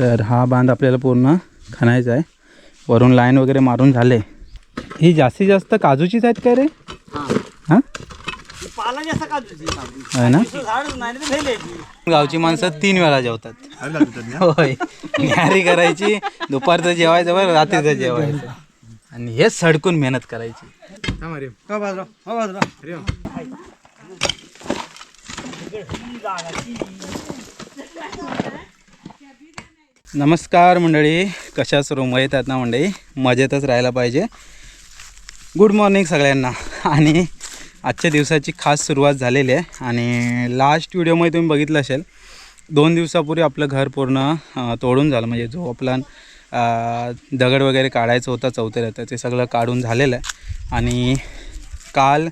तर हा बांध आपल्याला पूर्ण खणायचा आहे. वरून लाईन वगैरे मारून झाले. ही जास्तीत जास्त काजूचीच आहेत का रे? हां? पाला जास्त काजूची आहे ना? झाड नाही तर भेल यायची गावची माणसं तीन वेळा जेवतात. होय. न्यारी करायची दुपारचं जेवायचं बरं रात्रीचं जेवायचं. आणि हेच सडकून मेहनत करायची. नमस्कार मंडळी कशा सर्व मजेत आहेत ना मंडळी? मजेतच राहायला पाहिजे. गुड मॉर्निंग सगळ्यांना. आणि आजच्या दिवसाची खास सुरुवात झालेली आहे. आणि लास्ट व्हिडिओमध्ये तुम्ही बघितलं असेल दोन दिवसापूर्वी आपलं घर पूर्ण तोडून झालं. म्हणजे जो आपला दगड वगैरे काढायचं होतं चौथऱ्याचं ते सगळं काढून झालेलं आहे. आणि काल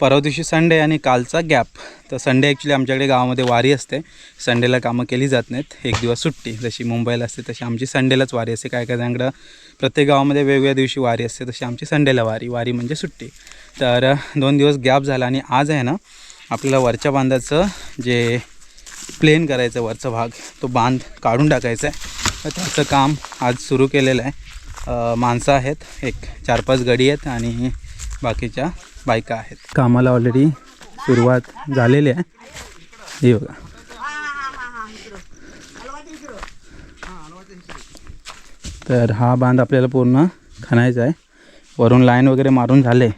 परवा दिवशी संडे आणि कालचा गॅप. तर संडे ॲक्च्युली आमच्याकडे गावामध्ये वारी असते. संडेला कामं केली जात नाहीत. एक दिवस सुट्टी. जशी मुंबईला असते तशी आमची संडेलाच वारी असते. काय काय जणांकडं प्रत्येक गावामध्ये वेगवेगळ्या दिवशी वारी असते. तशी आमची संडेला वारी. वारी म्हणजे सुट्टी. तर दोन दिवस गॅप झाला आणि आज आहे ना आपल्याला वरच्या बांधाचं जे प्लेन करायचं वरचा भाग तो बांध काढून टाकायचा आहे. तर त्याचं काम आज सुरू केलेलं आहे. माणसं आहेत. एक चार पाच गडी आहेत आणि बाकीच्या बायका आहेत. कामाला ऑलरेडी सुरुवात झालेली आहे. हे बघा. तर हा बांध आपल्याला पूर्ण खणायचा आहे. वरून लाईन वगैरे मारून झाले.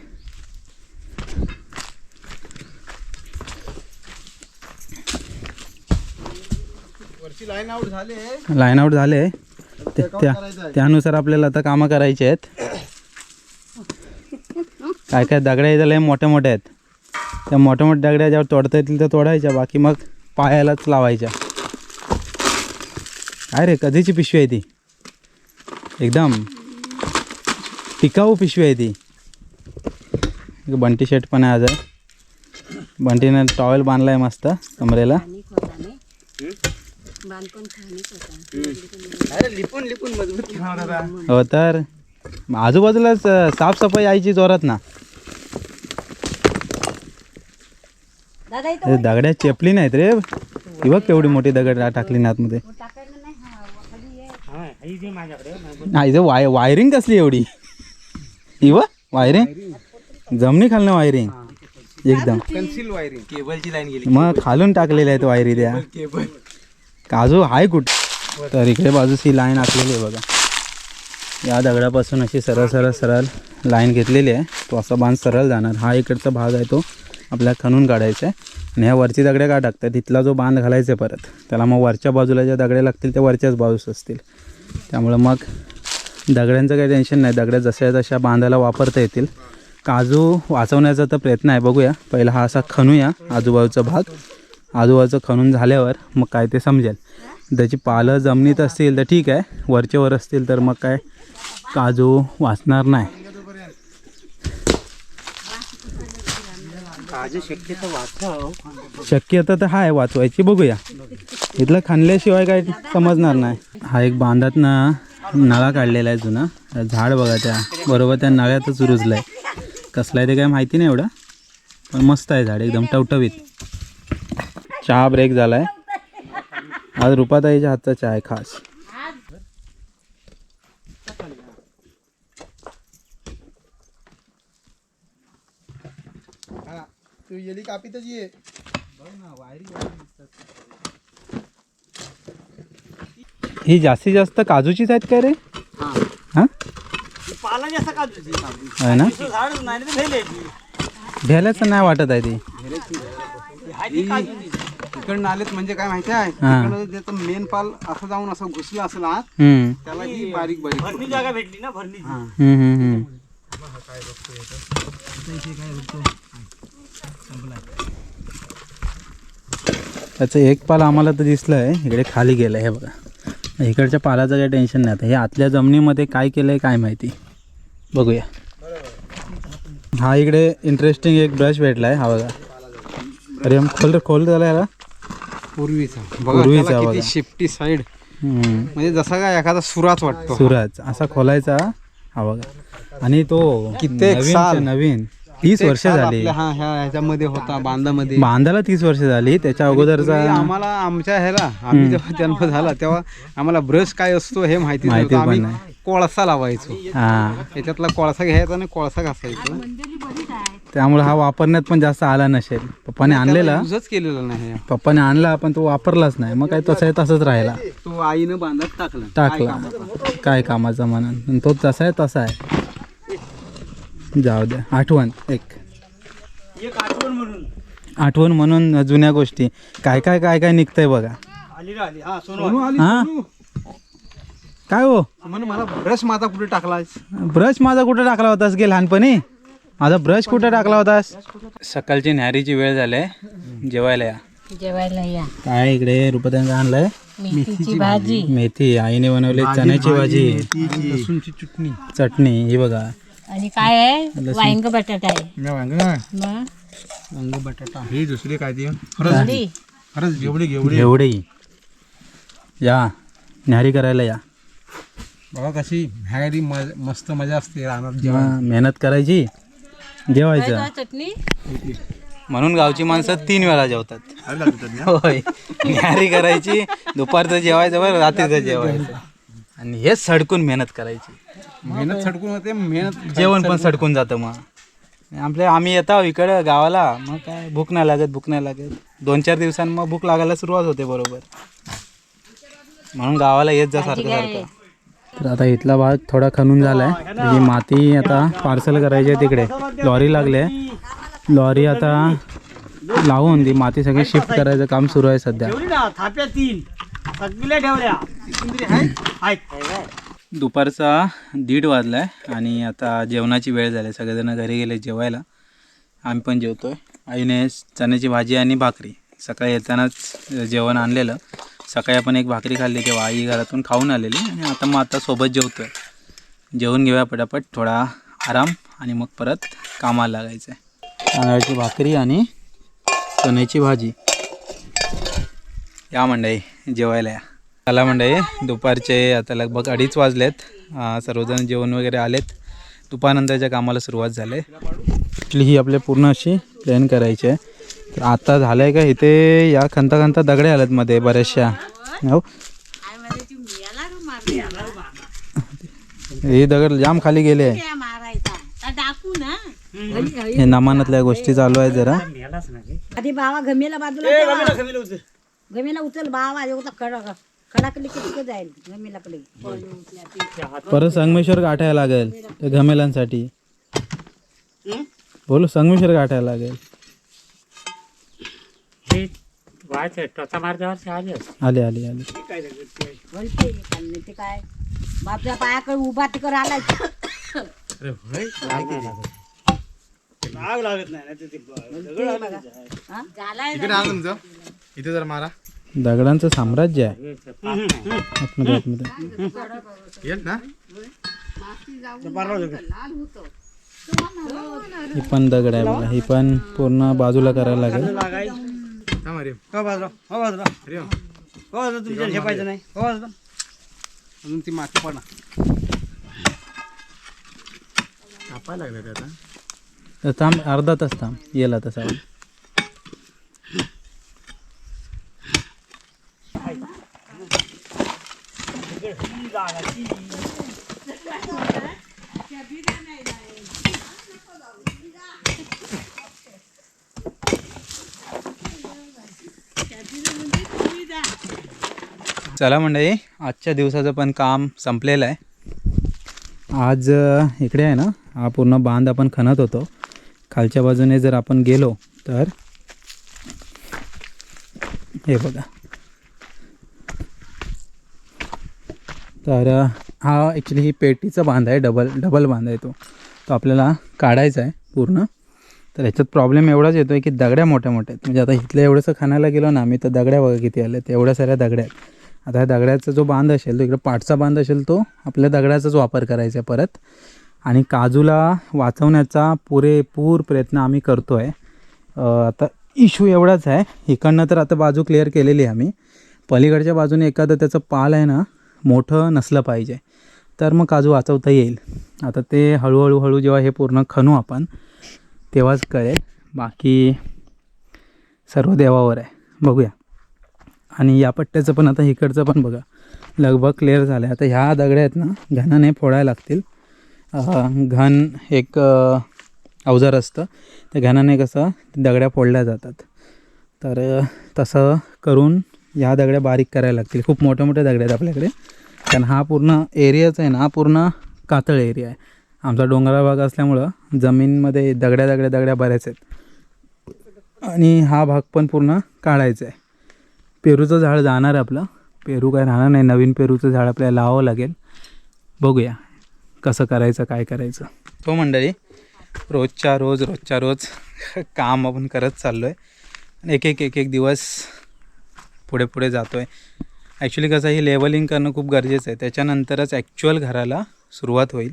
वरची लाईन आउट झाले लाईन आउट झाले ते- त्या त्यानुसार आपल्याला आता कामं करायची आहेत. काय काय दगड्या इथं लय मोठ्या मोठ्या आहेत. त्या मोठ्या मोठ्या दगड्या ज्यावर तोडता येतील तर तोडायच्या बाकी मग पायालाच लावायच्या. काय रे कधीची पिशवी आहे ती? एकदम. टिकाऊ पिशवी आहे ती. बंटी शर्ट पण आहे आज. बंटीनं टॉवेल बांधला आहे मस्त कमरेला. हो तर. आजूबाजूलाच साफसफाई यायची जोरात ना. दगड्या चेपली नाहीत रे. ही बघ केवढी मोठी दगड टाकली ना आतमध्ये. नाही. वाय वायरिंग कसली एवढी? ही बघ वायरिंग जमनी खालनं वायरिंग एकदम. पेन्सिल वायरिंग केबलची लाईन गेली. मग खालून टाकलेल्या आहेत वायरी त्या. केबल काजू आहे कुठं? तर इकडे बाजूस ही लाईन आखलेली आहे बघा. या दगडापासून अशी सरळ सरळ सरळ लाईन घेतलेली आहे. तो असा बांध सरळ जाणार. हा इकडचा भाग आहे तो. आपल्याला खणून काढायचं आहे आणि ह्या वरची दगड्या का टाकतात? तिथला जो बांध घालायचा आहे परत. त्याला मग वरच्या बाजूला ज्या दगड्या लागतील त्या वरच्याच बाजूस असतील. त्यामुळं मग दगड्यांचं काही टेन्शन नाही. दगड्या जशा तशा बांधायला वापरता येतील. काजू वाचवण्याचा तर प्रयत्न आहे. बघूया. पहिला हा असा खणूया आजूबाजूचा भाग. आजूबाजूचं खणून झाल्यावर मग काय ते समजेल. त्याची पालं जमिनीत असतील तर ठीक आहे. वरचे वर असतील तर मग काय? काजू वाचणार नाही. काजू शक्यता हो. तर आहे वाचवायची बघूया. इथलं खाणल्याशिवाय काय समजणार नाही. हा एक बांधात ना नळा काढलेला आहे जुना. झाड बघा त्या. बरोबर त्या नळ्यातच रुजलं आहे कसलं आहे ते काय माहिती नाही एवढं. पण मस्त आहे झाड एकदम टवटवीत. चहा ब्रेक झाला आहे आज रुपाताईच्या हातचा चहा आहे खास. तू येली कापीतच ये. ही जास्तीत जास्त काजूचीच आहेत काय रे? हां? पाला जास्त काजूची. आहे ना? झाड नाही तर भेल नाही वाटत आहे ती. तिकडनं आलेत म्हणजे काय माहिती आहे? हा. तिकडनं त्याचं मेन पाल असं जाऊन असं घुसलं असेल आत. त्याला ही बारीक बारीक भरणी जागा भेटली ना हम्म, हम्म, हम्म. त्याचं एक पाल आम्हाला तर दिसलं आहे इकडे खाली गेलं आहे हे बघा. इकडच्या पालाचं काही टेन्शन नाही आता. हे आतल्या जमिनीमध्ये काय केलं आहे काय माहिती. बघूया. हा इकडे इंटरेस्टिंग एक ब्रश भेटला आहे हा बघा. अरे खोल खोल झाला याला. पूर्वीचा. पूर्वीचा बघा. शिफ्टी साईड. म्हणजे जसा काय एखादा सुराच वाटतो. सुरज असा खोलायचा हा बघा. आणि तो कित्येक. नवीन. तीस वर्ष झाली. हा ह्या ह्याच्यामध्ये होता बांधामध्ये. बांधायला तीस वर्ष झाली त्याच्या पूर्वी अगोदरचा आम्हाला आमच्या ह्याला आम्ही जेव्हा जन्म झाला तेव्हा आम्हाला ब्रश काय असतो हे माहिती माहिती नव्हतं पण आम्ही कोळसा लावायचो. हा. त्याच्यातला कोळसा घ्यायचा आणि कोळसा घासायचा. त्यामुळे हा वापरण्यात पण जास्त आला नसेल. पप्पाने आणलेला. युजच केलेला नाही. पप्पाने आणला पण तो वापरलाच नाही. मग काय तसा आहे तसंच राहिला. तो आईनं बांधत टाकला. टाकला. काय कामाचा? म्हणून. तो तसा आहे तसा आहे. जाऊ द्या. आठवण एक. एक आठवण म्हणून. आठवण म्हणून जुन्या गोष्टी. काय काय काय काय निघतंय बघा. आली ना आली. हा सोनू सोनू आली, हा? सोनू. काय हो? म्हणे मला ब्रश माझा कुठे टाकलाय ब्रश माझा कुठे टाकला होतास गे लहानपणी? माझा ब्रश कुठे टाकला होतास? सकाळची न्यारीची वेळ झाली जेवायला या. जेवायला या. काय इकडे रुपयांचा आणलाय? मेथीची भाजी. मेथी. आईने बनवली चण्याची भाजी लसूणची चटणी. चटणी. ही बघा. आणि काय आहे? वांग बटाटा आहे. मग? वांग बटाटा. ही दुसरी काय ती. खरंच. जेवढी जेवढी एवढी या. न्यारी करायला या. बघा कशी. ह्यारी मज- मस्त मजा असते रानात जेव्हा मेहनत करायची. जेवायचं. चटणी म्हणून गावची माणसं तीन वेळा जेवतात. होय. न्यारी करायची. दुपारचं जेवायचं बरं रात्रीचं जेवायचं. आणि हेच सडकून मेहनत करायची. मेहनत छडकून होते मेहनत जेवण पण सडकून. जातं मग. आपल्या आम्ही येतो इकडं गावाला मग काय भूक नाही लागत भूक नाही लागत. दोन चार दिवसांनी मग भूक लागायला सुरुवात होते बरोबर. म्हणून गावाला येत जा सारखं सारखं. तर आता इथला भाग थोडा खणून झालाय. ही माती आता पार्सल करायची आहे तिकडे. लॉरी लागले लॉरी आता लावून ती माती सगळी शिफ्ट करायचं काम सुरू आहे सध्या. दुपारचा दीड वाजला आहे आणि आता जेवणाची वेळ झाली. सगळेजण घरी गेले जेवायला. आम्ही पण जेवतो आहे आईने चण्याची भाजी आणि भाकरी. सकाळी येतानाच जेवण आणलेलं. सकाळी आपण एक भाकरी खाल्ली तेव्हा आई घरातून खाऊन आलेली आणि आता मग आता सोबत जेवतो आहे जेवून घेऊया पटापट. थोडा आराम आणि मग परत कामाला लागायचं आहे तांदळाची भाकरी आणि चण्याची भाजी. या मंडई जेवायला या. चला मंडई दुपारचे आता लगभग अडीच वाजलेत. सर्वजण जेवण वगैरे आलेत. दुपारनंतरच्या कामाला सुरुवात झाली. इथली ही आपल्या पूर्ण अशी प्लॅन करायची आहे. तर आता झालं आहे का इथे या खंता खंता दगडे आल्यात मध्ये बऱ्याचशा. हो? हे दगड जाम खाली गेले हे नमानातल्या गोष्टी चालू आहेत जरा. आधी बाबा गमेला बाजूला गमेला, उचल. बाबा एवढा किती जाईल? परत संगमेश्वर गाठायला लागेल त्या घमेलांसाठी? बोलो संगमेश्वर गाठायला लागेल. हे व्हायचं टोचा मारल्यावर आले. आले आले आले. काय ते? बापच्या पायाकडे उभा तिकडे आलाय. आग लागत नाही. ना ते- ते दगड आले बघा. त्याच्यात. हा? झालाय इकडे आण तुमचं इथे जर मारा. दगडांचं साम्राज्य आहे. आतमध्ये आतमध्ये. येत ना? ते पारवा दगड. ही पण दगड आहे बघा. ही पण पूर्ण बाजूला करायला लागेल. लागाय थांब अरे हो बाजूला. हो बाजूला. अरे हो बाजूला तुमच्या झेपायचं नाही. हो बाजूला. अजून ती माती पडा कापायला लागले ते आता. तर थांब अर्धा तास थांब. येईल आता साहेब चला मंडळी आजच्या दिवसाचं पण काम संपलेलं आहे. आज इकडे आहे ना हा पूर्ण बांध आपण खणत होतो. खालच्या बाजूने जर आपण गेलो तर हे बघा. तर हा ॲक्च्युली ही पेटीचा बांध आहे डबल डबल बांध आहे तो. तो आपल्याला काढायचा आहे पूर्ण. तर ह्याच्यात प्रॉब्लेम एवढाच येतो आहे की दगड्या मोठ्या मोठ्या आहेत. म्हणजे आता इथल्या एवढंसं खाण्याला गेलो ना आम्ही तर दगड्या बघा किती आल्या एवढ्या साऱ्या दगड्या आहेत. आता ह्या दगडाचा जो बांध असेल तो इकडे पाठचा बांध असेल तो आपल्या दगडाचाच वापर करायचा आहे परत. आणि काजूला वाचवण्याचा पुरेपूर प्रयत्न आम्ही करतो आहे आता इश्यू एवढाच आहे. इकडनं तर आता बाजू क्लिअर केलेली आहे आम्ही. पलीकडच्या बाजूने एखादं त्याचं पाल आहे ना मोठं नसलं पाहिजे. तर मग काजू वाचवता येईल. आता ते हळूहळू हळू जेव्हा हे पूर्ण खणू आपण तेव्हाच कळेल. बाकी सर्व देवावर आहे. बघूया. आणि या पट्ट्याचं पण आता इकडचं पण बघा. लगभग क्लिअर झालं आहे आता ह्या दगड्या आहेत ना घनाने फोडायला लागतील. घन एक अवजार असतं. त्या घनाने कसं दगड्या फोडल्या जातात. तर तसं करून ह्या दगड्या बारीक करायला लागतील. खूप मोठ्या मोठ्या दगड्या आहेत आपल्याकडे. कारण हा पूर्ण एरियाच आहे ना हा पूर्ण कातळ एरिया आहे. आमचा डोंगराळ भाग असल्यामुळं जमीनमध्ये दगड्या दगड्या दगड्या बऱ्याच आहेत. आणि हा भाग पण पूर्ण काढायचा आहे. पेरूचं झाड जाणार आहे आपलं. पेरू काय राहणार नाही. नवीन पेरूचं झाड आपल्याला लावावं लागेल. बघूया. कसं करायचं काय करायचं. तो मंडळी रोजच्या रोज रोजच्या रोज काम आपण करत चाललो आहे एक एक एक एक दिवस पुढे पुढे जातो आहे ॲक्च्युली कसं ही हे लेवलिंग करणं खूप गरजेचं आहे. त्याच्यानंतरच ॲक्च्युअल घराला सुरुवात होईल.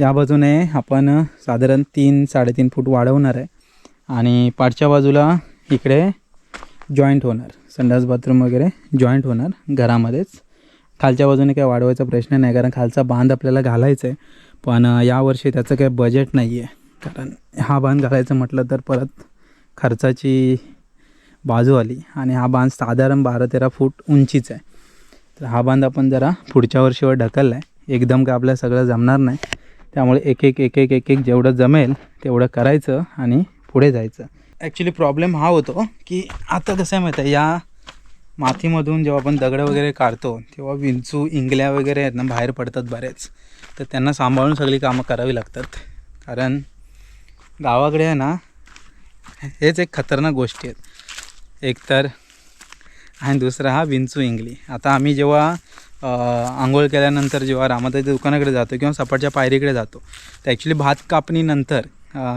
या बाजूने आपण साधारण तीन साडेतीन फूट वाढवणार आहे. आणि पाठच्या बाजूला इकडे जॉईंट होणार. संडास बाथरूम वगैरे जॉईंट होणार घरामध्येच. खालच्या बाजूने काही वाढवायचा प्रश्न नाही कारण खालचा बांध आपल्याला घालायचा आहे पण यावर्षी त्याचं काही बजेट नाही आहे कारण हा बांध घालायचं म्हटलं तर परत खर्चाची बाजू आली. आणि हा बांध साधारण बारा तेरा फूट उंचीचा आहे. तर हा बांध आपण जरा पुढच्या वर्षीवर ढकलला आहे एकदम काय आपल्याला सगळं जमणार नाही. त्यामुळे एक एक एक एक एक एक जेवढं जमेल तेवढं करायचं आणि पुढे जायचं. ॲक्च्युली प्रॉब्लेम हा होतो की आता कसं आहे माहीत आहे या मातीमधून जेव्हा आपण दगडं वगैरे काढतो तेव्हा विंचू इंगल्या वगैरे आहेत ना बाहेर पडतात बरेच. तर त्यांना सांभाळून सगळी कामं करावी लागतात. कारण गावाकडे आहे ना हेच एक खतरनाक गोष्टी आहेत. एकतर आणि दुसरा हा विंचू इंगली. आता आम्ही जेव्हा आंघोळ केल्यानंतर जेव्हा रामाताईच्या दुकानाकडे जातो किंवा सपाटच्या पायरीकडे जातो तर ॲक्च्युली भात कापणीनंतर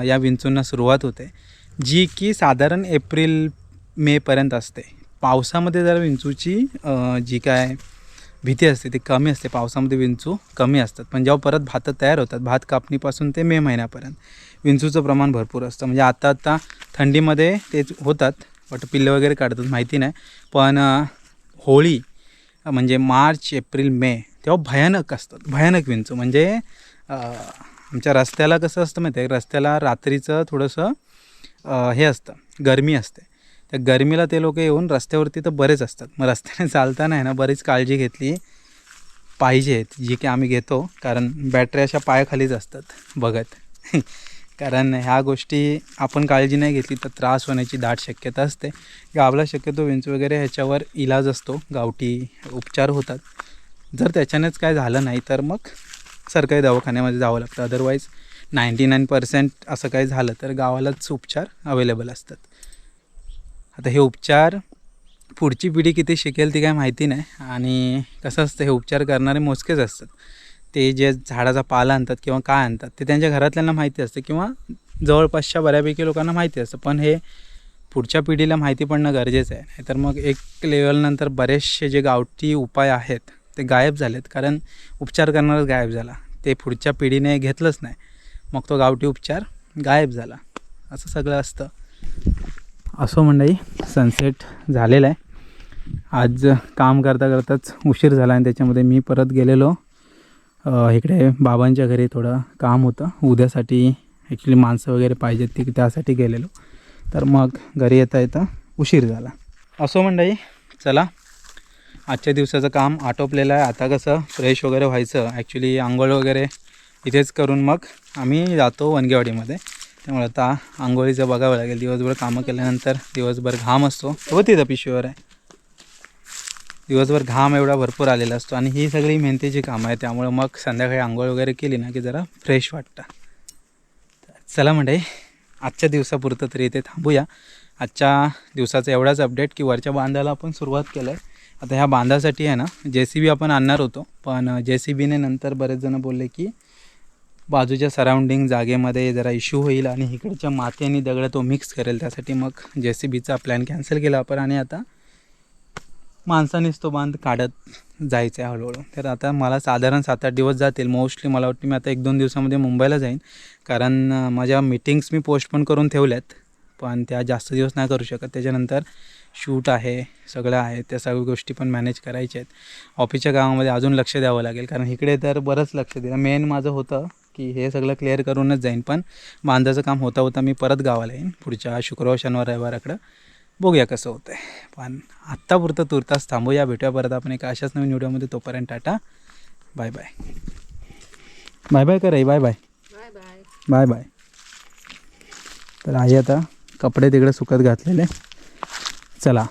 या विंचूंना सुरुवात होते. जी की साधारण एप्रिल मेपर्यंत असते. पावसामध्ये जरा विंचूची जी काय भीती असते ती कमी असते. पावसामध्ये विंचू कमी असतात. पण जेव्हा परत भात तयार होतात भात कापणीपासून ते मे महिन्यापर्यंत विंचूचं प्रमाण भरपूर असतं. म्हणजे आता आता थंडीमध्ये तेच होतात बट पिल्ले वगैरे काढतात माहिती नाही. पण होळी म्हणजे मार्च एप्रिल मे तेव्हा भयानक असतात. भयानक विंचू. म्हणजे आमच्या रस्त्याला कसं असतं माहिती आहे? रस्त्याला रात्रीचं थोडंसं हे असतं गरमी असते. त्या गरमीला ते लोक येऊन रस्त्यावरती तर बरेच असतात. मग रस्त्याने चालताना आहे ना बरीच काळजी घेतली पाहिजेत जी की आम्ही घेतो. कारण बॅटरी अशा पायाखालीच असतात बघत. कारण ह्या गोष्टी आपण काळजी नाही घेतली तर त्रास होण्याची दाट शक्यता असते. गावला शक्यतो विंचू वगैरे ह्याच्यावर इलाज असतो. गावठी उपचार होतात. जर त्याच्यानेच काय झालं नाही तर मग सरकारी दवाखान्यामध्ये जावं लागतं. अदरवाईज नाईंटी नाईन पर्सेंट असं काही झालं तर गावालाच उपचार अवेलेबल असतात. आता हे उपचार पुढची पिढी किती शिकेल ती काय माहिती नाही आणि कसं असतं हे उपचार करणारे मोजकेच असतात. ते जे झाडाचा पाला आणतात किंवा काय आणतात ते त्यांच्या घरातल्यांना माहिती असतं किंवा जवळपासच्या बऱ्यापैकी लोकांना माहिती असतं. पण हे पुढच्या पिढीला माहिती पडणं गरजेचं आहे. नाहीतर मग एक लेवलनंतर बरेचसे जे गावठी उपाय आहेत ते गायब झालेत. कारण उपचार करणारच गायब झाला. ते पुढच्या पिढीने घेतलंच नाही. मग तो गावठी उपचार गायब झाला. असं सगळं असतं. असो मंडळी सनसेट झालेला आहे. आज काम करता करताच उशीर झाला आणि त्याच्यामध्ये मी परत गेलेलो. इकडे बाबांच्या घरी थोडं काम होतं. उद्यासाठी ॲक्च्युली माणसं वगैरे पाहिजेत ती त्यासाठी गेलेलो. तर मग घरी येता येता उशीर झाला. असो मंडळी चला. आजच्या दिवसाचं काम आटोपलेलं आहे. आता कसं फ्रेश वगैरे व्हायचं. ॲक्च्युली आंघोळ वगैरे इथेच करून मग आम्ही जातो वनगेवाडीमध्ये. त्यामुळे आता आंघोळीचं बघावं लागेल. दिवसभर कामं केल्यानंतर दिवसभर घाम असतो. हो तिथं पिशवीवर आहे. दिवसभर घाम एवढा भरपूर आलेला असतो आणि ही सगळी मेहनतीची कामं आहे त्यामुळे मग संध्याकाळी आंघोळ वगैरे केली ना की जरा फ्रेश वाटतं. चला म्हणजे आजच्या दिवसापुरतं तरी इथे थांबूया. आजच्या दिवसाचा एवढाच अपडेट की वरच्या बांधाला आपण सुरुवात केलं आहे आता ह्या बांधासाठी आहे ना जे सी बी आपण आणणार होतो. पण जे सी बीने नंतर बरेच जण बोलले की बाजूच्या सराउंडिंग जागेमध्ये जरा इश्यू होईल आणि इकडच्या माती आणि दगड तो मिक्स करेल. त्यासाठी मग जे सी बीचा प्लॅन कॅन्सल केला आपण आणि आता माणसानेच तो बांध काढत जायचं आहे हळूहळू. तर आता मला साधारण सात आठ दिवस जातील. मोस्टली मला वाटतं मी आता एक दोन दिवसामध्ये मुंबईला जाईन. कारण माझ्या मीटिंग्स मी पोस्टपोन करून ठेवल्यात. पण त्या जास्त दिवस नाही करू शकत. त्याच्यानंतर शूट आहे सगळं आहे. त्या सगळ्या गोष्टी पण मॅनेज करायच्या आहेत. ऑफिसच्या कामामध्ये अजून लक्ष द्यावं लागेल. कारण इकडे तर बरंच लक्ष दिलं. मेन माझं होतं की हे सगळं क्लिअर करूनच जाईन. पण बांधाचं काम होता होता मी परत गावाला येईन. पुढच्या शुक्रवार शनिवार रविवाराकडं बघूया कसं होतं आहे पण आत्तापुरतं तुर्तास थांबूया भेटूया परत आपण एका अशाच नवीन व्हिडिओमध्ये. तोपर्यंत tata. Bye bye. Bye bye कर बाय बाय. Bye bye. तर आई आता कपडे तिकडे सुकत घातलेले. चला.